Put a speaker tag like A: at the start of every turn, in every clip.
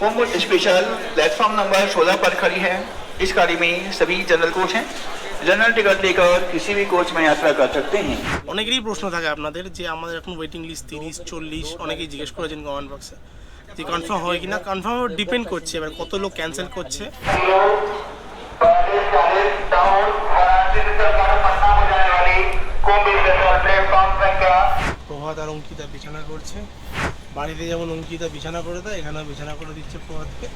A: कुंभ special platform number 16 पर खड़ी है इस गाड़ी में सभी जनरल कोच हैं जनरल टिकट लेकर किसी भी कोच में यात्रा कर सकते हैं
B: অনেকেরই প্রশ্ন থাকে আপনাদের যে আমাদের এখন ওয়েটিং লিস্ট তিরিশ চল্লিশ অনেকেই জিজ্ঞেস করেছেন কমেন্ট বক্সে যে কনফার্ম হয় কি না কনফার্ম ডিপেন্ড করছে এবার কত লোক ক্যান্সেল করছে প্রভাত আর অঙ্কিতা বিছানা করছে বাড়িতে যেমন অঙ্কিতা বিছানা করে দেয়, এখানেও বিছানা করে দিচ্ছে প্রভাতকে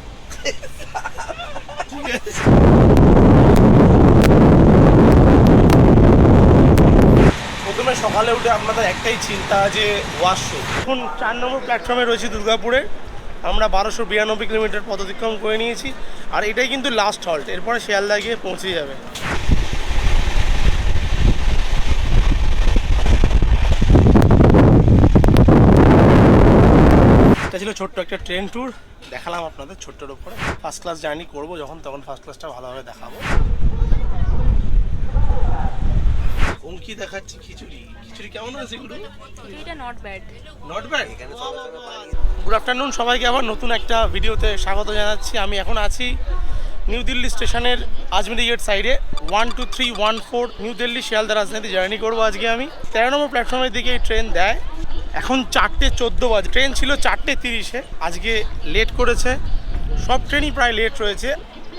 B: ঠিক আছে। প্রথমে সকালে উঠে আপনাদের একটাই চিন্তা যে ওয়াশরুম এখন চার নম্বর প্ল্যাটফর্মে রয়েছে দুর্গাপুরে। আমরা বারোশো বিরানব্বই কিলোমিটার পথ অতিক্রম করে নিয়েছি। আর এটাই কিন্তু লাস্ট হল্ট এরপরে শিয়ালদা গিয়ে পৌঁছে যাবে। এটা ছিল ছোট্ট একটা ট্রেন ট্যুর দেখালাম আপনাদের ছোট্টর উপরে। ফার্স্ট ক্লাস জার্নি করব যখন তখন ফার্স্ট ক্লাসটা ভালোভাবে দেখাবো। অঙ্কি দেখাচ্ছে খিচুড়ি। খিচুড়ি কেমন আছে এগুলো
C: এটা নট ব্যাড
B: নট ব্যাড এখানে গুড আফটারনুন সবাইকে আবার নতুন একটা ভিডিওতে স্বাগত জানাচ্ছি। আমি এখন আছি নিউ দিল্লি স্টেশনের আজমেরি গেট সাইডে one two three one four new Delhi Sealdah Rajdhani journey করব আজকে আমি। তেরো নম্বর প্ল্যাটফর্মের দিকে এই ট্রেন দেয়। এখন চারটে চোদ্দ বাজে, ট্রেন ছিল চারটে তিরিশে, আজকে লেট করেছে। সব ট্রেনই প্রায় লেট রয়েছে।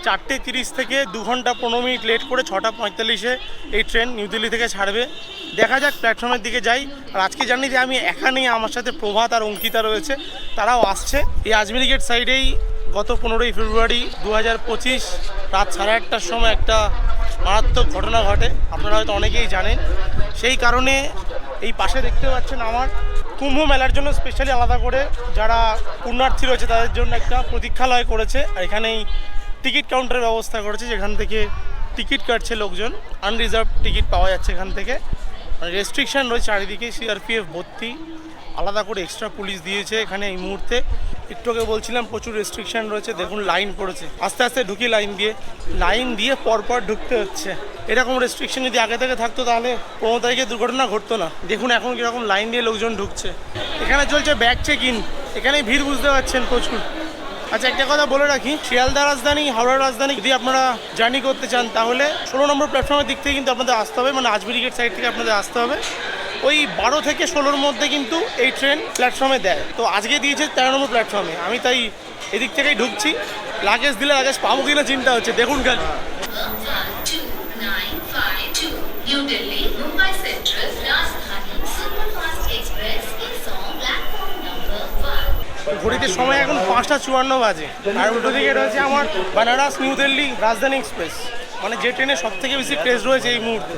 B: চারটে তিরিশ থেকে দু ঘণ্টা পনেরো মিনিট লেট করে ছটা পঁয়তাল্লিশে এই ট্রেন নিউ দিল্লি থেকে ছাড়বে। দেখা যাক প্ল্যাটফর্মের দিকে যাই। আর আজকে জানি যে আমি এখানেই আমার সাথে প্রভাত আর অঙ্কিতা রয়েছে, তারাও আসছে। এই আজমেরি গেট সাইডেই গত পনেরোই ফেব্রুয়ারি দু হাজার পঁচিশ রাত সাড়ে আটটার সময় একটা মারাত্মক ঘটনা ঘটে। আপনারা হয়তো অনেকেই জানেন। সেই কারণে এই পাশে দেখতে পাচ্ছেন আমার কুম্ভ মেলার জন্য স্পেশালি আলাদা করে যারা পুণ্যার্থী রয়েছে তাদের জন্য একটা প্রতীক্ষালয় করেছে আর এখানেই টিকিট কাউন্টারের ব্যবস্থা করেছে, যেখান থেকে টিকিট কাটছে লোকজন। আনরিজার্ভ টিকিট পাওয়া যাচ্ছে এখান থেকে। রেস্ট্রিকশান রেস্ট্রিকশন রয়েছে চারিদিকে সিআরপিএফ ভর্তি। আলাদা করে এক্সট্রা পুলিশ দিয়েছে এখানে এই মুহূর্তে। একটু আগে বলছিলাম, প্রচুর রেস্ট্রিকশন রয়েছে, দেখুন লাইন পড়েছে আস্তে আস্তে ঢুকি লাইন দিয়ে। লাইন দিয়ে পরপর ঢুকতে হচ্ছে। এরকম রেস্ট্রিকশন যদি আগে থেকে থাকতো তাহলে পনেরো তারিখে দুর্ঘটনা ঘটতো না। দেখুন এখন কীরকম লাইন দিয়ে লোকজন ঢুকছে। এখানে চলছে ব্যাগ চেক ইন এখানে ভিড় বুঝতে পারছেন প্রচুর। আচ্ছা একটা কথা বলে রাখি। শিয়ালদা রাজধানী, হাওড়া রাজধানী, যদি আপনারা জার্নি করতে চান তাহলে ষোলো নম্বর প্ল্যাটফর্মের দিক থেকে কিন্তু আপনাদের আসতে হবে। মানে আজমেরি গেট সাইড থেকে আপনাদের আসতে হবে। ওই বারো থেকে ষোলোর মধ্যে কিন্তু এই ট্রেন প্ল্যাটফর্মে দেয়। তো আজকে দিয়েছে তেরো নম্বর প্ল্যাটফর্মে আমি তাই এদিক থেকেই ঢুকছি। লাগেজ দিলে লাগেজ পাবো কিনা চিন্তা হচ্ছে। দেখুন খালি।
D: 2952 New Delhi, Mumbai Central, Rajdhani Superfast Express is on platform number 1.
B: ঘড়িতে সময় এখন পাঁচটা চুয়ান্ন বাজে। আর উল্টো দিকে রয়েছে আমার বানারস নিউ দিল্লি রাজধানী এক্সপ্রেস মানে যে ট্রেনে সব থেকে বেশি ক্রেজ রয়েছে এই মুহূর্তে।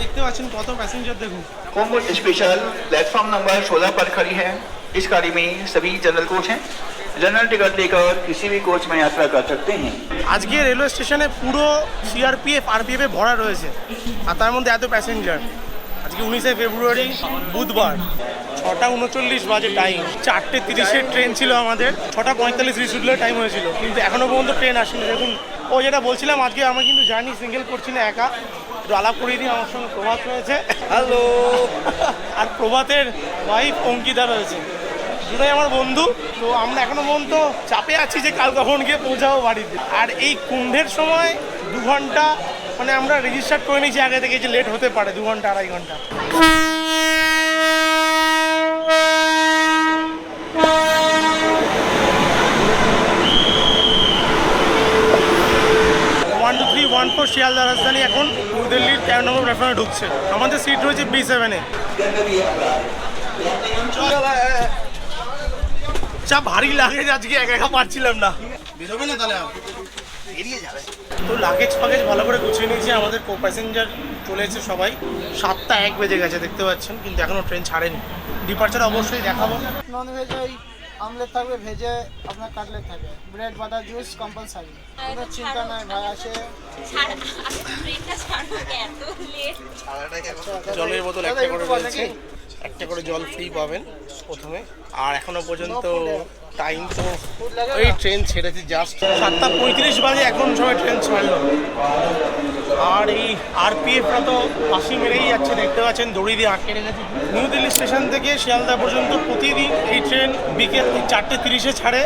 B: দেখতে পাচ্ছেন কত প্যাসেঞ্জার দেখুন
A: कुंभ स्पेशल प्लेटफॉर्म नंबर 16 पर खड़ी है इस गाड़ी में सभी जनरल कोच हैं जनरल टिकट लेकर किसी भी कोच में यात्रा कर सकते हैं
B: আজকে রেলওয়ে স্টেশনে পুরো সিআরপিএফ আরপিএফে ভরা রয়েছে আর তার মধ্যে এত প্যাসেঞ্জার আজকে উনিশে ফেব্রুয়ারি বুধবার ছটা উনচল্লিশ বাজে টাইম চারটে তিরিশের ট্রেন ছিল আমাদের ছটা পঁয়তাল্লিশ রিসুডলের টাইম হয়েছিল কিন্তু এখনও পর্যন্ত ট্রেন আসেনি দেখুন ও যেটা বলছিলাম আজকে আমি কিন্তু জার্নি সিঙ্গেল করছি না একা একটু আলাপ করিয়ে আমার সঙ্গে প্রভাত রয়েছে। হ্যালো। আর প্রভাতের ওয়াইফ অঙ্কিতা রয়েছে। দুটাই আমার বন্ধু তো আমরা এখনও পর্যন্ত চাপে আছি যে কাল কখন গিয়ে পৌঁছাবো বাড়িতে। আর এই কুম্ভের সময় দু ঘণ্টা মানে আমরা রেজিস্টার করে নিয়েছি আগে থেকে যে লেট হতে পারে দু ঘণ্টা আড়াই ঘণ্টা ওয়ান ফোর শিয়ালদা রাজধানী এখন নিউ দিল্লির তেরো নম্বর প্ল্যাটফর্মে ঢুকছে। আমাদের সিট রয়েছে বি সেভেনে যা ভারী লাগেজ আজকে একা একা পারছিলাম না। বেরোবে না তাহলে এড়িয়ে যাবে। তো লাগেজ ফাগেজ ভালো করে গুছিয়ে নিয়েছি আমাদের কো প্যাসেঞ্জার চলে এসেছে সবাই। সাতটা এক বেজে গেছে দেখতে পাচ্ছেন কিন্তু এখনও ট্রেন ছাড়েনি। ডিপার্চার অবশ্যই দেখাবো।
E: নন ভেজ ওই আমলেট থাকবে ভেজে আপনার কাটলেট থাকবে। ব্রেড বাটার জুস কম্পালসারি কোনো চিন্তা নাই ভাই আসে।
C: লেট
B: জলের বোতল একটা করে রয়েছে একটা করে জল ফ্রি পাবেন প্রথমে। আর এখনও পর্যন্ত টাইম তো ওই ট্রেন ছেড়েছে জাস্ট সাতটা পঁয়ত্রিশ বাজে, এখন সবাই ট্রেন ছাড়লো। আর এই আরপিএফরা তো পাশি মেরেই যাচ্ছে, দেখতে পাচ্ছেন দড়ি দিয়ে আটকে রেখেছে। নিউ দিল্লি স্টেশন থেকে শিয়ালদা পর্যন্ত প্রতিদিন এই ট্রেন বিকেল চারটে তিরিশে ছাড়ে।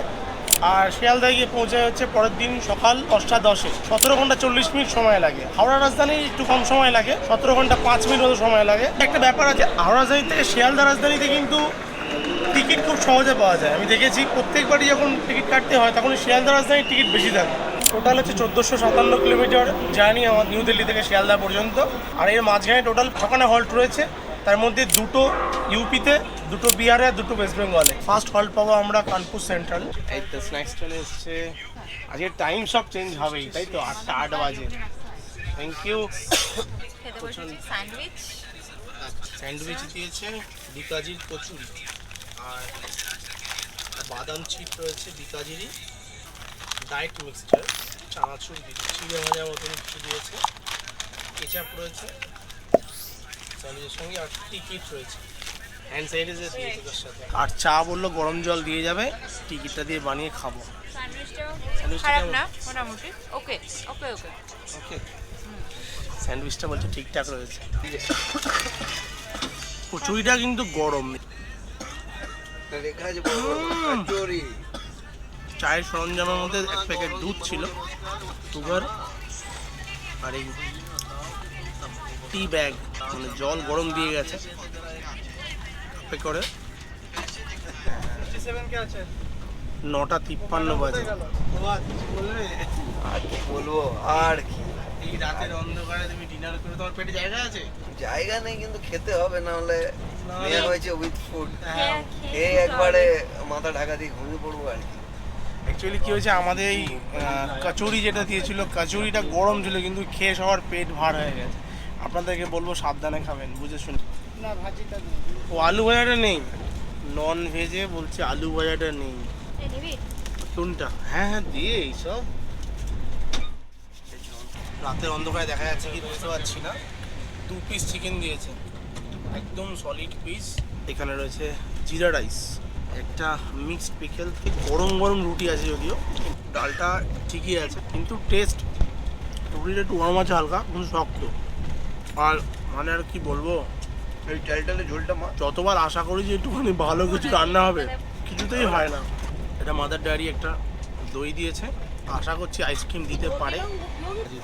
B: আর শিয়ালদায় গিয়ে পৌঁছায় হচ্ছে পরের দিন সকাল দশটা দশে। সতেরো ঘণ্টা চল্লিশ মিনিট সময় লাগে। হাওড়া রাজধানী একটু কম সময় লাগে। সতেরো ঘণ্টা পাঁচ মিনিট মতো সময় লাগে। একটা ব্যাপার আছে, হাওড়া রাজধানী থেকে শিয়ালদা রাজধানীতে কিন্তু টিকিট খুব সহজে পাওয়া যায়। আমি দেখেছি, প্রত্যেকবারই যখন টিকিট কাটতে হয় তখন শিয়ালদা রাজধানীর টিকিট বেশি থাকে। টোটাল হচ্ছে চোদ্দোশো সাতান্ন কিলোমিটার জার্নি আমার নিউ দিল্লি থেকে শিয়ালদা পর্যন্ত। আর এর মাঝখানে টোটাল ছখানা হল্ট রয়েছে। তার মধ্যে দুটো ইউপিতে দুটো বিহারে আর দুটো ওয়েস্ট বেঙ্গলে। ফার্স্ট হল্ট পাবো আমরা কানপুর সেন্ট্রাল এই তো স্ন্যাক্স চলে এসছে। আজকে টাইম সব চেঞ্জ হবেই তাই তো? আটটা আট বাজে। Thank you
C: sandwich.
B: স্যান্ডউইচ দিয়েছে বিকাজির কচুরি। আর বাদাম চিপ রয়েছে বিকাজিরই। ডায়েট মিক্সচার চানাচুর দিয়েছে। চিড়ে ভাজা মতন কিছু দিয়েছে। কেচাপ রয়েছে। সঙ্গে আর টিকিট রয়েছে। হ্যান্ড স্যানিটাইজার দিয়েছে তার সাথে। আর চা বলল গরম জল দিয়ে যাবে টিকিটটা দিয়ে বানিয়ে খাব।
C: খারাপ না মোটামুটি। ওকে ওকে ওকে।
B: ওকে। স্যান্ডউইচটা বলছে ঠিকঠাক রয়েছে। কচুরিটা কিন্তু গরম। চায়ের সরঞ্জামের মধ্যে এক প্যাকেট দুধ ছিল সুগার আর এই টি ব্যাগ মানে জল গরম দিয়ে গেছে। করে। নটা তিপ্পান্ন বাজে।
F: আর কি বলব আর কি।
B: এই রাতের অন্ধকারে তুমি ডিনার করে তোমার পেটে জায়গা আছে?
F: জায়গা নেই কিন্তু খেতে হবে না হলে মেয়ে হয়েছে উইথ ফুড
B: হ্যাঁ।
F: খেয়ে একবারে মাথা ঢাকা দিয়ে ঘুমিয়ে পড়ব আর কি।
B: অ্যাকচুয়ালি কি হয়েছে আমাদের এই কচুরি যেটা দিয়েছিল কচুরিটা গরম ছিল কিন্তু খেয়ে সবার পেট ভার হয়ে গেছে। আপনাদেরকে বলব সাবধানে খাবেন বুঝে শুনে।
E: না ভাজিটা
B: ও আলু ভাজাটা নেই? নন ভেজে বলছে আলু ভাজাটা নেই। কোনটা? হ্যাঁ হ্যাঁ দিয়ে এইসব। রাতের অন্ধকারে দেখা যাচ্ছে কি বুঝতে পারছি না। দু পিস চিকেন দিয়েছে। একদম সলিড পিস এখানে রয়েছে জিরা রাইস একটা মিক্সড পিকেল গরম গরম রুটি আছে যদিও। ডালটা ঠিকই আছে কিন্তু টেস্ট রুটিটা একটু গরম আছে হালকা কিন্তু শক্ত। আর মানে আর কি বলব?
F: এই চালটালে ঝোলটা মা
B: যতবার আশা করি যে একটুখানি ভালো কিছু রান্না হবে কিছুতেই হয় না। এটা মাদার ডায়েরি একটা দই দিয়েছে। আশা করছি আইসক্রিম দিতে পারে।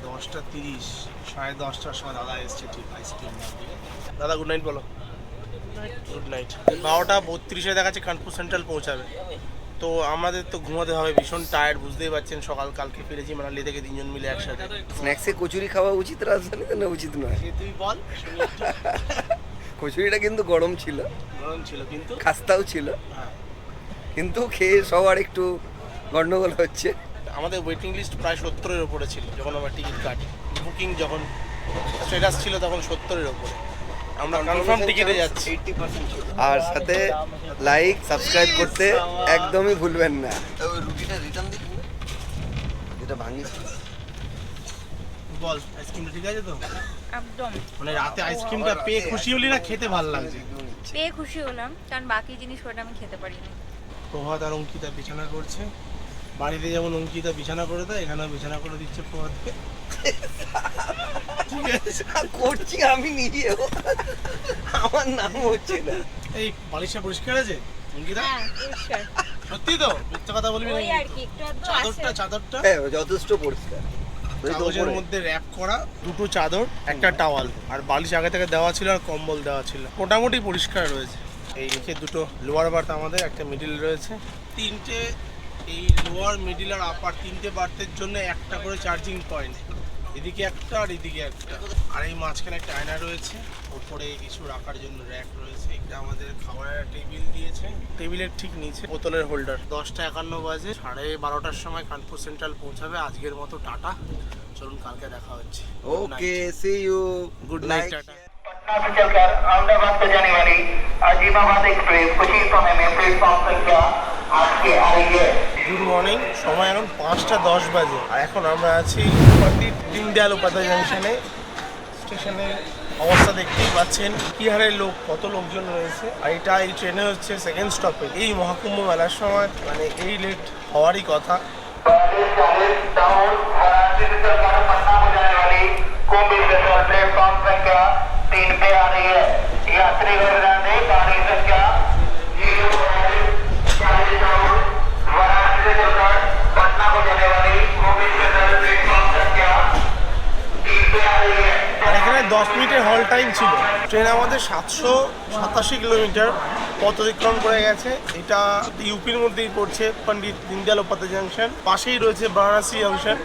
B: দশটা তিরিশ সাড়ে দশটার সময় দাদা এসছে ঠিক আইসক্রিম দাদা গুড নাইট বলো। গুড নাইট বারোটা বত্রিশে দেখাচ্ছে কানপুর সেন্ট্রাল পৌঁছাবে। তো আমাদের তো ঘুমাতে হবে ভীষণ টায়ার্ড বুঝতেই পারছেন সকাল কালকে ফিরেছি মানালি থেকে তিনজন মিলে একসাথে।
F: স্ন্যাক্সে কচুরি খাওয়া উচিত রাজধানীতে না উচিত নয়।
B: সে তুই বল
F: কচুরিটা কিন্তু গরম ছিল।
B: গরম ছিল কিন্তু?
F: খাস্তাও ছিল।
B: হ্যাঁ।
F: কিন্তু খেয়ে সবার একটু গন্ডগোল হচ্ছে।
B: আমাদের ওয়েটিং লিস্ট প্রায় সত্তরের ওপরে ছিল যখন আমরা টিকিট কাটি। বুকিং যখন স্টেটাস ছিল তখন সত্তরের ওপরে আমরা কনফার্ম টিকিটে যাচ্ছি।
F: আর সাথে লাইক সাবস্ক্রাইব করতে একদমই ভুলবেন না। রুটিটা রিটার্ন দিন যেটা ভাঙিয়েছিল
B: বল আইসক্রিমটা ঠিক আছে তো?
C: একদম।
B: মানে রাতে আইসক্রিমটা পেয়ে খুশি হলি না খেতে ভালো লাগছে?
C: পেয়ে খুশি হলাম কারণ বাকি জিনিস ওটা আমি খেতে পারিনি।
B: প্রভাত আর অঙ্কিতা বিছানা করছে। বাড়িতে যেমন অঙ্কিতা বিছানা করে দেয় এখানেও বিছানা করে দিচ্ছে প্রভাতকে।
F: করছি আমি নিজেও। আমার নাম হচ্ছে না।
B: এই বালিশটা পরিষ্কার আছে অঙ্কিতা?
C: হ্যাঁ
B: সত্যি তো? মিথ্যা কথা বলবি না
C: ওই আর কি একটু আধটু
B: চাদরটা চাদরটা?
F: হ্যাঁ যথেষ্ট পরিষ্কার।
B: কাগজের মধ্যে র্যাপ করা দুটো চাদর একটা টাওয়াল আর বালিশ আগে থেকে দেওয়া ছিল আর কম্বল দেওয়া ছিল। মোটামুটি পরিষ্কার রয়েছে। এই নিচে দুটো লোয়ার বার্থ আমাদের একটা মিডিল রয়েছে। তিনটে এই লোয়ার মিডিল আর আপার তিনটে বার্থের জন্য একটা করে চার্জিং পয়েন্ট এদিকে একটা আর এদিকে একটা আর এই মাঝখানে একটা আয়না রয়েছে উপরে কিছু রাখার জন্য র্যাক রয়েছে এটা আমাদের খাবারের টেবিল দিয়েছে টেবিলের ঠিক নিচে বোতলের হোল্ডার দশটা একান্ন বাজে সাড়ে বারোটার সময় কানপুর সেন্ট্রাল পৌঁছাবে আজকের মতো টাটা চলুন কালকে দেখা হচ্ছে
F: okay see you
B: good night tata
A: Patna से चलकर अहमदाबाद को जाने वाली अजीमाबाद एक्सप्रेस कुछ ही समय में प्लेटफॉर्म संख्या आठ के आ रही है
B: গুড মর্নিং সময় এখন পাঁচটা দশ বাজে আর এখন আমরা আছি পণ্ডিত দীনদয়াল উপাধ্যায় জাংশনে স্টেশনে অবস্থা দেখতেই পাচ্ছেন কি হারে লোক কত লোকজন রয়েছে আর এটা এই ট্রেনে হচ্ছে সেকেন্ড স্টপে এই মহাকুম্ভ মেলার সময় মানে এই লেট হওয়ারই কথা
A: बयालीस चालीस टाउन वाराणसी से चलकर पटना को जाने वाली
B: আর এখানে দশ মিনিটের হল টাইম ছিল। ট্রেন আমাদের সাতশো সাতাশি কিলোমিটার পথ অতিক্রম করে গেছে। এটা ইউপির মধ্যেই পড়ছে পন্ডিত দীনদয়াল উপাধ্যায় জাংশন। পাশেই রয়েছে বারাণসী জাংশন।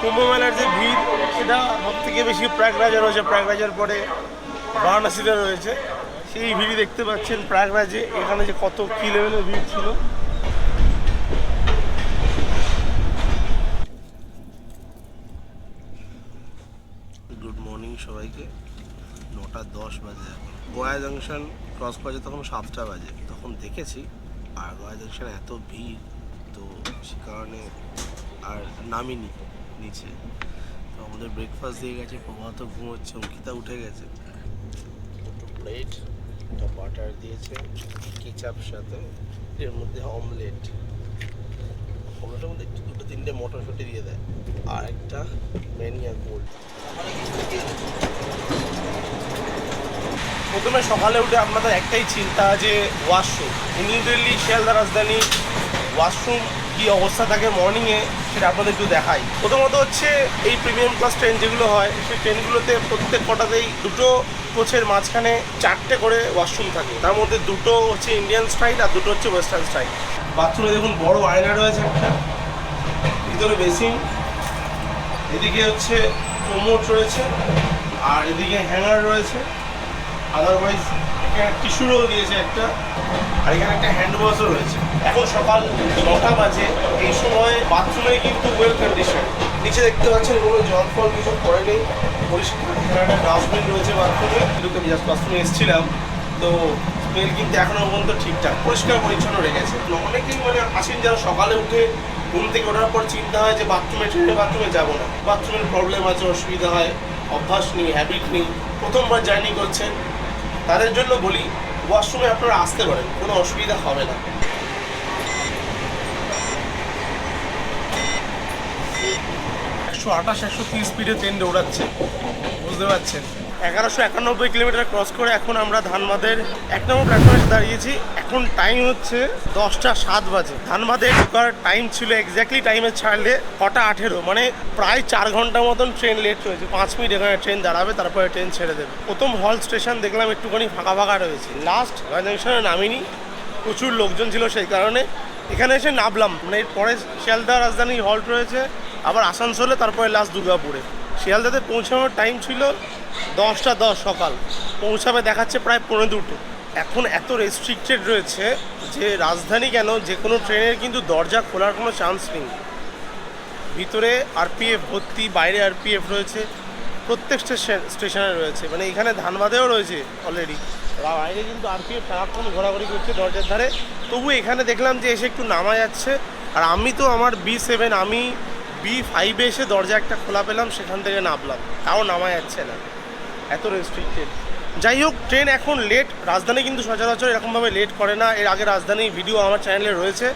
B: কুম্ভ মেলার যে ভিড়, সেটা সব থেকে বেশি প্রয়াগরাজে রয়েছে। প্রয়াগরাজের পরে বারাণসীতে রয়েছে। সেই ভিড়ই দেখতে পাচ্ছেন। প্রয়াগরাজে এখানে যে কত কি লেভেলের ভিড় ছিল গুড মর্নিং সবাইকে। নটা দশ বাজে এখন। গোয়া জাংশন ক্রস বাজে তখন সাতটা বাজে। তখন দেখেছি, আর গোয়া জাংশন এত ভিড়, তো সে কারণে আর নামিনি নিচে। তো আমাদের ব্রেকফাস্ট দিয়ে গেছে, প্রভাত ঘুমোচ্ছে, অঙ্কিতা উঠে গেছে। দুটো প্লেট একটা বাটার দিয়েছে কেচাপ সাথে, এর মধ্যে অমলেট অমলেটের মধ্যে একটু, দুটো তিনটে মটরশুঁটি দিয়ে দেয়। আর একটা ম্যানিয়া গোল্ড প্রথমে সকালে উঠে আপনাদের একটাই চিন্তা যে ওয়াশরুম নিউ দিল্লি, শিয়ালদা রাজধানী ওয়াশরুম কি অবস্থা থাকে মর্নিংয়ে সেটা আপনাদের একটু দেখাই। প্রথমত হচ্ছে এই প্রিমিয়াম ক্লাস ট্রেন যেগুলো হয়, সেই ট্রেনগুলোতে প্রত্যেক কটাতেই দুটো কোচের মাঝখানে চারটে করে ওয়াশরুম থাকে। তার মধ্যে দুটো হচ্ছে ইন্ডিয়ান স্টাইল আর দুটো হচ্ছে ওয়েস্টার্ন স্টাইল বাথরুমে দেখুন বড় আয়না রয়েছে একটা, ভিতরে বেসিন এদিকে হচ্ছে কোমোট রয়েছে, আর এদিকে হ্যাঙ্গার রয়েছে। আদারওয়াইজ এখানে টিস্যু রোল দিয়েছে একটা, আর এখানে একটা হ্যান্ড ওয়াশও রয়েছে। এখন সকাল নটা বাজে, এই সময় বাথরুমে কিন্তু ওয়েল কন্ডিশন নিচে দেখতে পাচ্ছেন, কোনো জল ফল কিছু পড়ে নেই। পরিষ্কার, এখানে একটা ডাস্টবিন রয়েছে বাথরুমে ঢুকে আমি জাস্ট বাথরুমে এসেছিলাম, তো স্মেল কিন্তু এখনও পর্যন্ত ঠিকঠাক পরিষ্কার পরিচ্ছন্ন রেখেছে অনেকেই মানে আছেন যারা সকালে উঠে ঘুম থেকে ওঠার পর চিন্তা হয় যে বাথরুমে ট্রেনে বাথরুমে যাব না। বাথরুমের প্রবলেম আছে, অসুবিধা হয়, অভ্যাস নেই হ্যাবিট নেই। প্রথমবার জার্নি করছেন। তাদের জন্য বলি ওয়াশরুমে আপনারা আসতে পারেন, কোনো অসুবিধা হবে না। একশো আঠাশ, একশো তিরিশ স্পিডে ট্রেন দৌড়াচ্ছে। বুঝতে পারছেন? এগারোশো একানব্বই কিলোমিটার ক্রস করে এখন আমরা ধানবাদের এক নম্বর প্ল্যাটফর্মে এসে দাঁড়িয়েছি। এখন টাইম হচ্ছে দশটা সাত বাজে। ধানবাদে ঢোকার টাইম ছিল এক্স্যাক্টলি টাইমে ছাড়লে কটা আঠেরো? মানে প্রায় চার ঘণ্টা মতন ট্রেন লেট রয়েছে। পাঁচ মিনিট এখানে ট্রেন দাঁড়াবে, তারপরে ট্রেন ছেড়ে দেবে। প্রথম হল স্টেশন দেখলাম একটুখানি ফাঁকা ফাঁকা রয়েছে। লাস্ট জংশনে নামিনি। প্রচুর লোকজন ছিল সেই কারণে। এখানে এসে নামলাম। মানে এরপরে শিয়ালদা রাজধানী হল্ট রয়েছে, আবার আসানসোলে, তারপরে লাস্ট দুর্গাপুরে। শিয়ালদাতে পৌঁছানোর টাইম ছিল দশটা দশ সকাল পৌঁছাবে, দেখাচ্ছে প্রায় পনেরো দুটো। এখন এত রেস্ট্রিক্টেড রয়েছে যে রাজধানী কেন, যে কোনো ট্রেনের কিন্তু দরজা খোলার কোনো চান্স নেই। ভিতরে আরপিএফ ভর্তি, বাইরে আরপিএফ রয়েছে, প্রত্যেক স্টেশন স্টেশনে রয়েছে। মানে এখানে ধানবাদেও রয়েছে অলরেডি বাইরে কিন্তু আরপিএফ সারাক্ষণ ঘোরাঘুরি করছে দরজার ধারে। তবু এখানে দেখলাম যে এসে একটু নামা যাচ্ছে। আর আমি তো আমার বি সেভেন আমি বি ফাইভে এসে দরজা একটা খোলা পেলাম, সেখান থেকে নামলাম। তাও নামা যাচ্ছে না। এত রেস্ট্রিক্টেড যাই হোক ট্রেন এখন লেট রাজধানী কিন্তু সচরাচর এরকমভাবে লেট করে না। এর আগে রাজধানী ভিডিও আমার চ্যানেলে রয়েছে।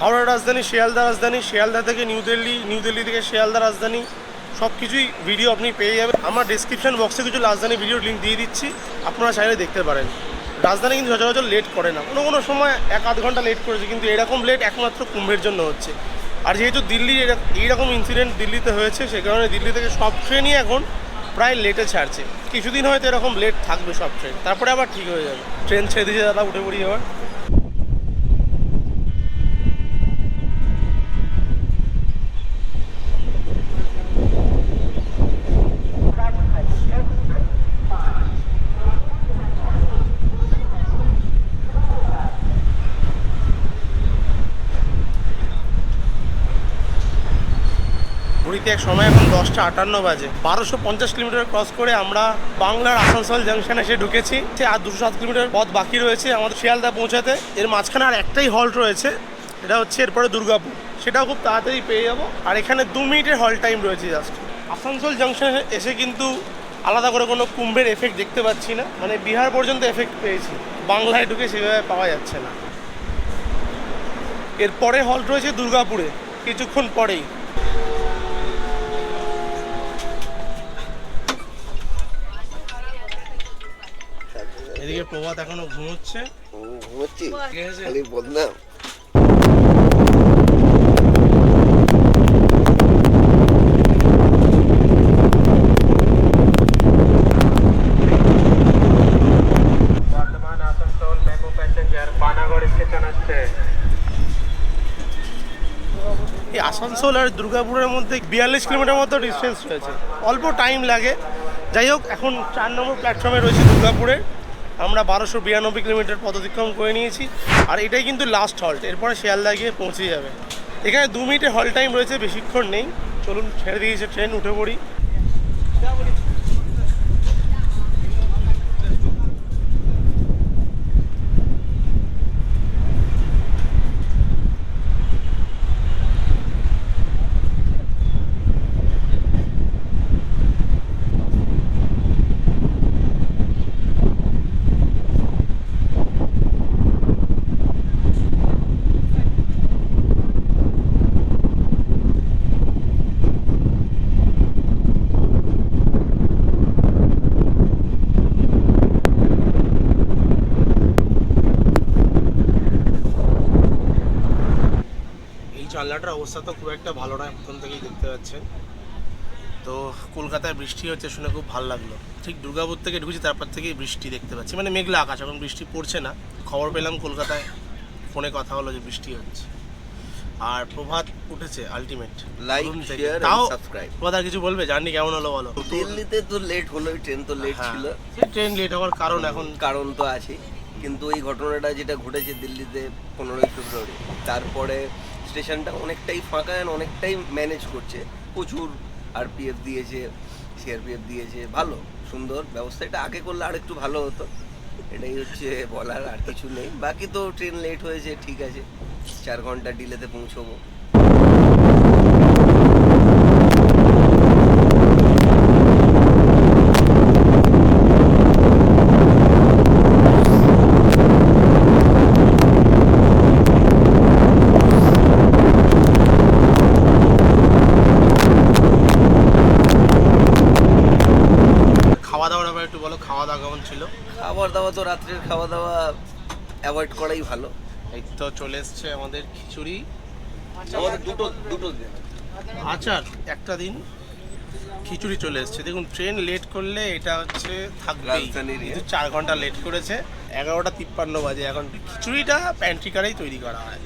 B: হাওড়া রাজধানী, শিয়ালদা রাজধানী, শিয়ালদা থেকে নিউ দিল্লি নিউ দিল্লি থেকে শিয়ালদা রাজধানী সব কিছুই ভিডিও আপনি পেয়ে যাবেন। আমার ডিসক্রিপশন বক্সে কিছু রাজধানী ভিডিওর লিঙ্ক দিয়ে দিচ্ছি। আপনারা চাইলে দেখতে পারেন। রাজধানী কিন্তু সচরাচর লেট করে না। কোনো কোনো সময় এক আধ ঘণ্টা লেট করেছে, কিন্তু এরকম লেট একমাত্র কুম্ভের জন্য হচ্ছে। আর যেহেতু দিল্লি এইরকম ইনসিডেন্ট দিল্লিতে হয়েছে, সে কারণে দিল্লি থেকে সব ট্রেনই এখন প্রায় লেটে ছাড়ছে। কিছুদিন হয়তো এরকম লেট থাকবে সব ট্রেন তারপরে আবার ঠিক হয়ে যাবে। ট্রেন ছেড়ে দিয়েছে দাদা, উঠে পড়ি আবার ঘুরিতে এক সময় এখন দশটা আটান্ন বাজে। বারোশো পঞ্চাশ কিলোমিটার ক্রস করে আমরা বাংলার আসানসোল জাংশন এসে ঢুকেছি। আর দুশো সাত কিলোমিটার পথ বাকি রয়েছে আমাদের শিয়ালদা পৌঁছাতে। এর মাঝখানে আর একটাই হল্ট রয়েছে। এটা হচ্ছে এরপরে দুর্গাপুর। সেটাও খুব তাড়াতাড়ি পেয়ে যাব। আর এখানে দু মিনিটের হল টাইম রয়েছে জাস্ট আসানসোল জাংশনে এসে কিন্তু আলাদা করে কোনো কুম্ভের এফেক্ট দেখতে পাচ্ছি না। মানে বিহার পর্যন্ত এফেক্ট পেয়েছি। বাংলায় ঢুকে সেভাবে পাওয়া যাচ্ছে না। এরপরে হল্ট রয়েছে দুর্গাপুরে। কিছুক্ষণ পরেই। এদিকে প্রভাত এখনও ঘুমোচ্ছে।
F: ঘুমোচ্ছি। খালি বদনাম।
B: আসানসোল আর দুর্গাপুরের মধ্যে বিয়াল্লিশ কিলোমিটার মতো ডিস্টেন্স রয়েছে। অল্প টাইম লাগে। যাই হোক এখন চার নম্বর প্ল্যাটফর্মে রয়েছে দুর্গাপুরের। আমরা বারোশো বিরানব্বই কিলোমিটার পথ অতিক্রম করে নিয়েছি, আর এটাই কিন্তু লাস্ট হল্ট এরপরে শিয়ালদা গিয়ে পৌঁছে যাবে। এখানে দু মিনিটে হল টাইম রয়েছে, বেশিক্ষণ নেই। চলুন, ছেড়ে দিয়েছে ট্রেন উঠে পড়ি। জানলাটার অবস্থা তো খুব একটা ভালো নয় প্রথম থেকেই দেখতে পাচ্ছেন। তো কলকাতায় বৃষ্টি হচ্ছে শুনে খুব ভালো লাগল। ঠিক দুর্গাপুর থেকে ঢুকেছি তারপর থেকেই বৃষ্টি দেখতে পাচ্ছি। মানে মেঘলা আকাশ এখন বৃষ্টি পড়ছে না। খবর পেলাম কলকাতায় ফোনে কথা হলো যে বৃষ্টি হচ্ছে। আর প্রভাত উঠেছে আলটিমেট
F: and
B: তাও
F: subscribe.
B: প্রভাত আর কিছু বলবে? জার্নি কেমন হলো বলো?
F: দিল্লিতে তো লেট হলোই ট্রেন তো লেট
B: হ্যাঁ।
F: ছিল।
B: ট্রেন লেট হওয়ার কারণ এখন
F: কারণ তো আছে কিন্তু এই ঘটনাটা যেটা ঘটেছে দিল্লিতে পনেরোই ফেব্রুয়ারি তারপরে স্টেশনটা অনেকটাই ফাঁকা অ্যান্ড অনেকটাই ম্যানেজ করছে। প্রচুর আরপিএফ দিয়েছে সিআরপিএফ দিয়েছে, ভালো, সুন্দর ব্যবস্থা। এটা আগে করলে আর একটু ভালো হতো। এটাই হচ্ছে বলার, আর কিছু নেই। বাকি তো ট্রেন লেট হয়েছে, ঠিক আছে। চার ঘণ্টা ডিলেতে পৌঁছবো
B: খাওয়া দাওয়ার ব্যাপারে একটু বলো খাওয়া দাওয়া কেমন ছিল
F: খাবার দাওয়া তো রাত্রের খাওয়া দাওয়া অ্যাভয়েড করাই ভালো।
B: এই তো চলে এসছে আমাদের খিচুড়ি।
F: আমাদের দুটো দুটো দিন।
B: আচার একটা দিন খিচুড়ি চলে এসছে। দেখুন ট্রেন লেট করলে এটা হচ্ছে থাকবেই।
F: ইয়ে।
B: কিন্তু চার ঘণ্টা লেট করেছে। এগারোটা তিপ্পান্ন বাজে। এখন খিচুড়িটা প্যান্ট্রিকারেই তৈরি করা হয়।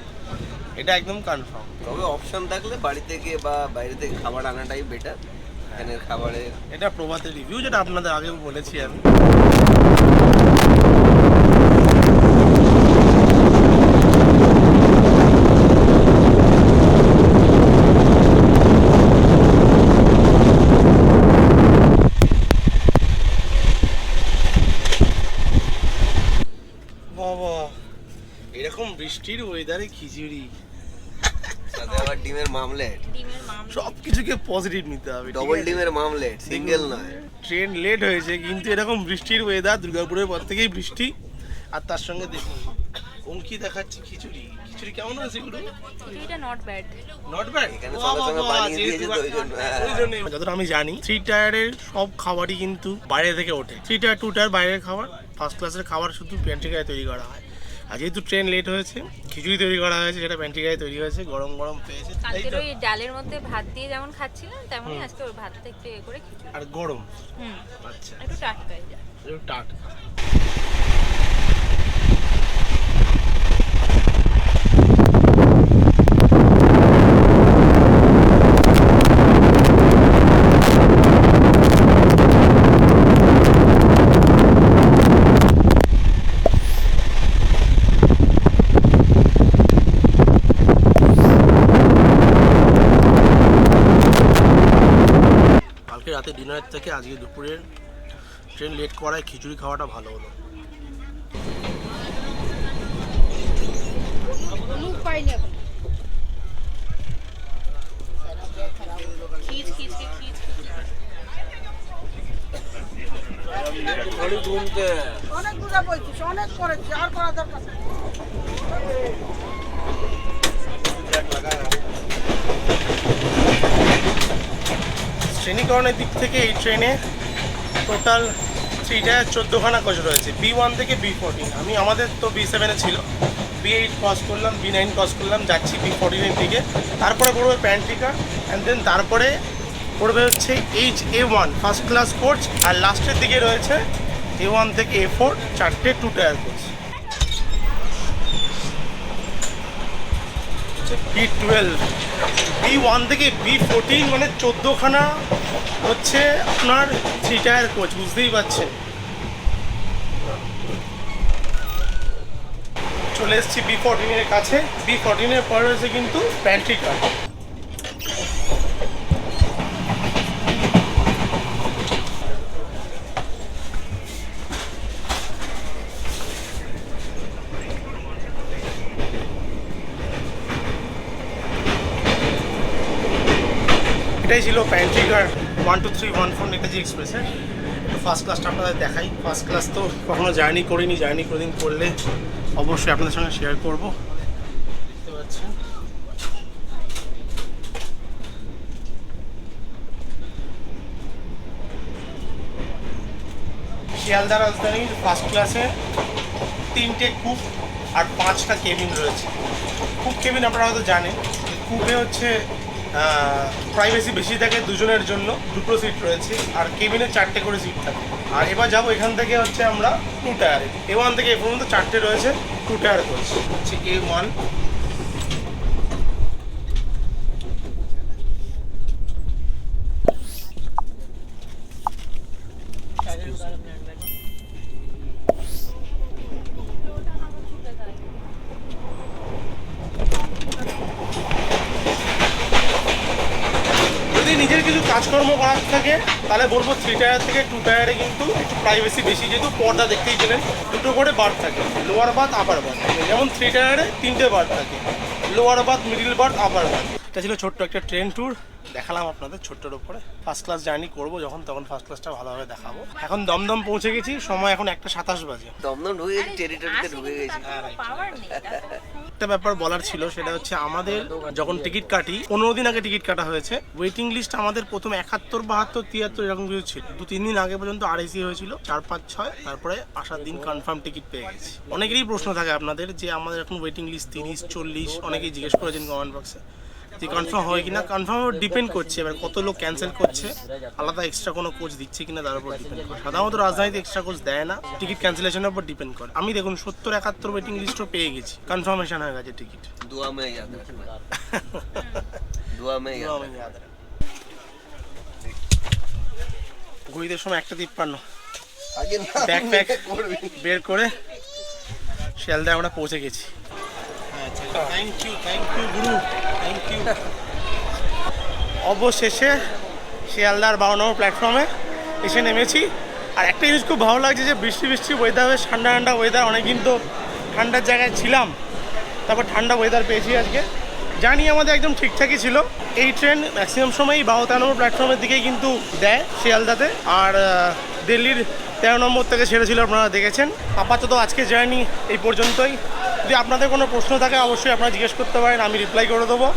B: এটা একদম কনফার্ম
F: তবে অপশন থাকলে বাড়ি থেকে বা বাইরে থেকে খাবার আনাটাই বেটার এখানের খাবারের
B: এটা প্রভাতের রিভিউ যেটা আপনাদের আগেও বলেছি আমি। বাবা এরকম বৃষ্টির ওয়েদারে খিচুড়ি।
F: আবার ডিমের মামলেট।
B: সব কিছুকে পজিটিভ নিতে হবে
F: ডবল ডিমের মামলেট সিঙ্গেল নয়।
B: ট্রেন লেট হয়েছে কিন্তু এরকম বৃষ্টির ওয়েদার দুর্গাপুরের পর থেকেই বৃষ্টি। আর তার সঙ্গে দেখুন অঙ্কি দেখাচ্ছে খিচুড়ি। খিচুড়ি কেমন হয়েছে এগুলো
C: এটা নট ব্যাড
B: নট ব্যাড
F: এখানে সঙ্গে সঙ্গে বানিয়ে দিয়েছে তো ওই জন্য।
B: যতটা আমি জানি থ্রি টায়ারের সব খাবারই কিন্তু বাইরে থেকে ওঠে। থ্রি টায়ার টু টায়ার বাইরের খাবার ফার্স্ট ক্লাসের খাবার শুধু প্যান্ট্রিকায় তৈরি করা হয়। আর যেহেতু ট্রেন লেট হয়েছে খিচুড়ি তৈরি করা হয়েছে যেটা প্যান্ট্রিকায় তৈরি হয়েছে গরম গরম পেয়েছে
C: কালকের
B: তো?
C: ওই ডালের মধ্যে ভাত দিয়ে যেমন খাচ্ছিলাম তেমনই আজকে ওই ভাতটা একটু এ করে খিচুড়ি।
B: আর গরম?
C: হুম।
B: আচ্ছা।
C: একটু টাটকা
B: একটু টাটকা কালকে রাতে ডিনারের থেকে আজকে দুপুরের ট্রেন লেট করায় খিচুড়ি খাওয়াটা ভালো হলো। শ্রেণীকরণের দিক থেকে এই ট্রেনে টোটাল থ্রি টায়ার চোদ্দোখানা কোচ রয়েছে। বি ওয়ান থেকে বি ফোরটিন আমি, আমাদের তো বি সেভেনে ছিল। বি এইট ক্রস করলাম বি নাইন ক্রস করলাম, যাচ্ছি বি ফোরটিনের দিকে। তারপরে পড়বে প্যান্ট্রিকা অ্যান্ড দেন তারপরে পড়বে হচ্ছে H A one first class coach আর লাস্টের দিকে রয়েছে এ ওয়ান থেকে এ ফোর চারটে two tier coach B twelve B one থেকে বি ফোরটিন মানে চোদ্দোখানা হচ্ছে আপনার থ্রি টায়ার কোচ বুঝতেই পারছেন। চলে এসেছি বি ফোরটিনের কাছে। বি ফোরটিনের পরে রয়েছে কিন্তু প্যান্ট্রি কার এটাই car one two three one four Netaji এক্সপ্রেসের একটু ফার্স্ট ক্লাসটা আপনাদের দেখাই। ফার্স্ট ক্লাস তো কখনো জার্নি করিনি জার্নি কোনোদিন করলে অবশ্যই আপনাদের সঙ্গে শেয়ার করব। দেখতে পাচ্ছেন। শিয়ালদা রাজধানীর ফার্স্ট ক্লাসে তিনটে কূপ আর পাঁচটা কেবিন রয়েছে। কূপ কেবিন আপনারা হয়তো জানেন। কূপে হচ্ছে প্রাইভেসি বেশি থাকে দুজনের জন্য, দুটো সিট রয়েছে, আর কেবিনে চারটে করে সিট থাকে। আর এবার যাব এখান থেকে হচ্ছে আমরা টু টায়ারে এ। ওয়ান থেকে এ পর্যন্ত চারটে রয়েছে টু টায়ার করছি। হচ্ছে এ ওয়ান যদি নিজের কিছু কাজকর্ম করার থাকে, তাহলে বলব থ্রি টায়ার থেকে টু টায়ারে কিন্তু একটু প্রাইভেসি বেশি, যেহেতু পর্দা দেখতেই পেলেন, দুটো করে বার থাকে লোয়ার বাথ আপার বাথ যেমন থ্রি টায়ারে তিনটে বার থাকে lower berth middle berth upper berth এটা ছিল ছোট্ট একটা ট্রেন ট্যুর দেখালাম আপনাদের ছোট্টর উপরে। ফার্স্ট ক্লাস জার্নি করব যখন তখন ফার্স্ট ক্লাসটা ভালোভাবে দেখাবো। এখন দমদম পৌঁছে গেছি সময় এখন একটা সাতাশ বাজে।
F: দমদম ঢুকে গেছি টেরিটরিতে ঢুকে গেছি।
B: একটা ব্যাপার বলার ছিল সেটা হচ্ছে আমাদের যখন টিকিট কাটি পনেরো দিন আগে টিকিট কাটা হয়েছে। ওয়েটিং লিস্ট আমাদের প্রথম একাত্তর বাহাত্তর তিয়াত্তর এরকম কিছু ছিল। দু তিন দিন আগে পর্যন্ত আড়াইসি হয়েছিল চার পাঁচ ছয় তারপরে আসার দিন কনফার্ম টিকিট পেয়ে গেছি। অনেকেরই প্রশ্ন থাকে আপনাদের যে আমাদের এখন ওয়েটিং লিস্ট তিরিশ চল্লিশ অনেকেই জিজ্ঞেস করেছেন কমেন্ট বক্সে কনফার্ম হয় কিনা? কনফার্ম ডিপেন্ড করছে। এবার কত লোক ক্যান্সেল করছে আলাদা এক্সট্রা কোনো কোচ দিচ্ছে কিনা তার উপর ডিপেন্ড করে। সাধারণত রাজধানীতে এক্সট্রা কোচ দেয় না টিকিট ক্যান্সেলেশনের উপর ডিপেন্ড করে। আমি দেখুন সত্তর একাত্তর ওয়েটিং লিস্টও পেয়ে গেছি। কনফার্মেশন হয়ে গেছে টিকিট
F: দুয়া মে
B: ইয়াদ সময় একটা তিপ্পান্ন। ব্যাগ প্যাক বের করে শিয়ালদায় আমরা পৌঁছে গেছি। থ্যাংক ইউ থ্যাংক ইউ গুরু থ্যাংক ইউ অবশেষে শিয়ালদার বারো নম্বর প্ল্যাটফর্মে এসে নেমেছি। আর একটা জিনিস খুব ভালো লাগছে যে বৃষ্টি বৃষ্টি ওয়েদার ঠান্ডা ঠান্ডা ওয়েদার অনেকদিন তো ঠান্ডার জায়গায় ছিলাম। তারপর ঠান্ডা ওয়েদার পেয়েছি আজকে। জানি আমাদের একদম ঠিকঠাকই ছিল। এই ট্রেন ম্যাক্সিমাম সময়ই বারো তেরো নম্বর প্ল্যাটফর্মের দিকেই কিন্তু দেয় শিয়ালদাতে। আর দিল্লির তেরো নম্বর থেকে ছেড়েছিল আপনারা দেখেছেন। আপাতত আজকে জার্নি এই পর্যন্তই। যদি আপনাদের কোনো প্রশ্ন থাকে অবশ্যই আপনারা জিজ্ঞেস করতে পারেন আমি রিপ্লাই করে দেবো।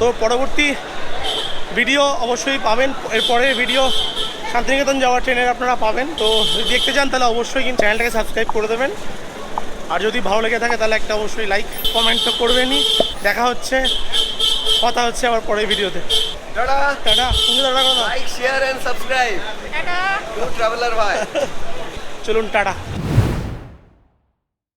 B: তো পরবর্তী ভিডিও অবশ্যই পাবেন। এরপরে ভিডিও শান্তিনিকেতন যাওয়ার ট্রেনের আপনারা পাবেন। তো যদি দেখতে চান তাহলে অবশ্যই কিন্তু চ্যানেলটাকে সাবস্ক্রাইব করে দেবেন। আর যদি ভালো লেগে থাকে তাহলে একটা অবশ্যই লাইক কমেন্ট তো করবেনই। দেখা হচ্ছে কথা হচ্ছে আবার পরের ভিডিওতে
F: টাটা।
B: টাটা। তুমি টাটা করো
F: লাইক শেয়ার এন্ড সাবস্ক্রাইব
C: টাটা।
F: টু ট্রাভেলার ভাই।
B: চলুন টাটা।